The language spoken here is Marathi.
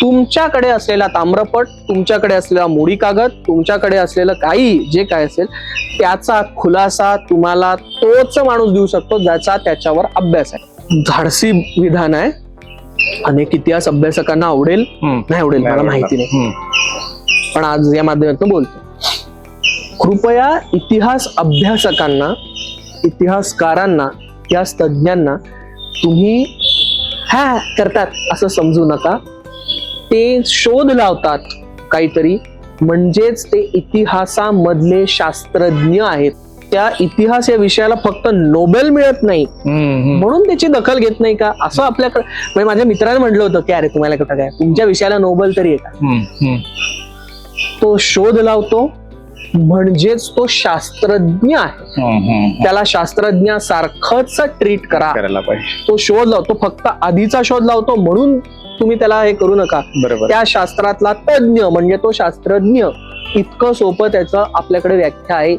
तुमच्याकडे असलेला ताम्रपट तुमच्याकडे असलेला मोडी कागद तुमच्याकडे असलेलं काही जे काय असेल त्याचा खुलासा तुम्हाला तोच माणूस देऊ शकतो ज्याचा त्याच्यावर अभ्यास आहे. धाडसी विधान आहे. अनेक इतिहास अभ्यासकांना आवडेल नाही आवडेल मला माहिती नाही. पण आज या माध्यमातून बोलतो. कृपया इतिहास अभ्यासकांना इतिहासकारांना इतिहास तज्ज्ञांना तुम्ही हा करतात असं समजू नका. ते शोध लावतात काहीतरी. म्हणजेच ते इतिहासामधले शास्त्रज्ञ आहेत. त्या इतिहास या विषयाला फक्त नोबेल मिळत नाही. म्हणून त्याची दखल घेत नाही का? असं आपल्याकडे म्हणजे माझ्या मित्राने म्हटलं होतं की अरे तुम्हाला कुठं काय? तुमच्या विषयाला नोबेल तरी आहे का? तो शोध लावतो. म्हणजेच तो शास्त्रज्ञ आहे. त्याला शास्त्रज्ञासारखंच ट्रीट करा. करायला पाहिजे. तो शोध लावतो फक्त आधीचा शोध लावतो म्हणून तुम्ही त्याला हे करू नका. बरोबर. त्या शास्त्रातला तज्ञ म्हणजे तो शास्त्रज्ञ इतकं सोपं त्याचं आपल्याकडे व्याख्या आहे.